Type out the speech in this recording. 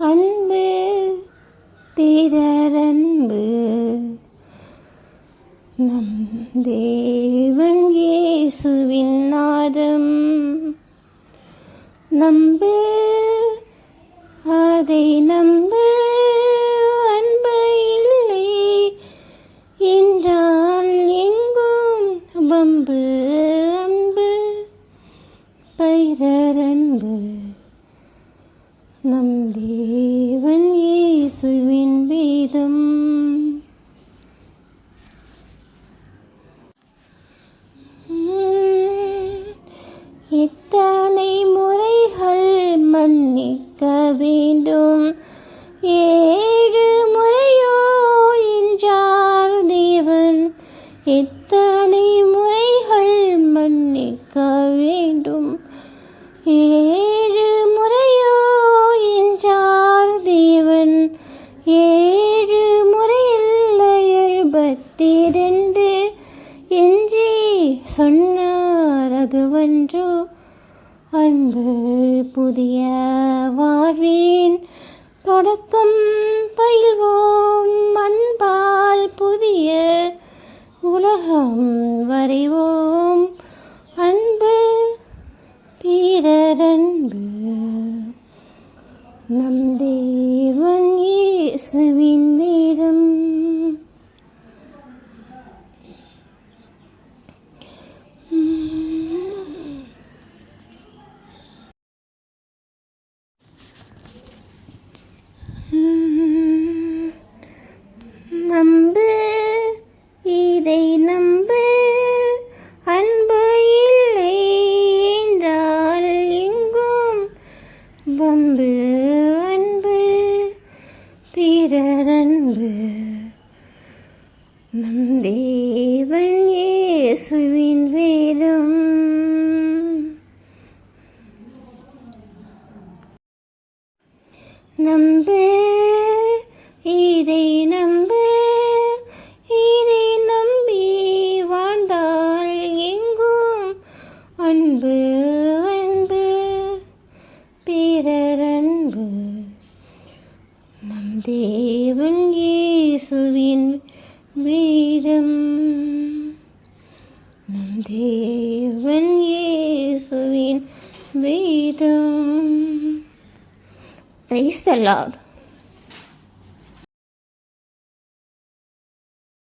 அன்பு பிறரன்பு. நம் தேவன் இயேசுவின் நாதம். நம்பு அதை நம்பு. அன்பு இல்லை என்றால் எங்கும் வம்பு அன்பு பைரரன்பு நம் தேவன் இயேசுவின் வேதம். எத்தனை முறைகள் மன்னிக்க வேண்டும்? ஏழு முறையோ என்றார் தேவன். எத்தனை முறைகள் மன்னிக்க வேண்டும்? சொன்னார் அதுவன்றோ. அன்பு புதிய வாழ்வின் தொடக்கம் பயில்வோம். அன்பால் புதிய உலகம் வரைவோம். அன்பு பிறரன்பு. நம் தேவன் இயேசுவின் பிறரன்பு. நம் தேவன் இயேசுவின் வேதம். நம்பு இதை நம்பு இதை நம்பி வாழ்ந்தால் எங்கும் அன்பு அன்பு பிறரன்பு. தேவன் இயேசுவின் வேதம் நம் தேவன் இயேசுவின் வேதம் பிரைஸ் the Lord.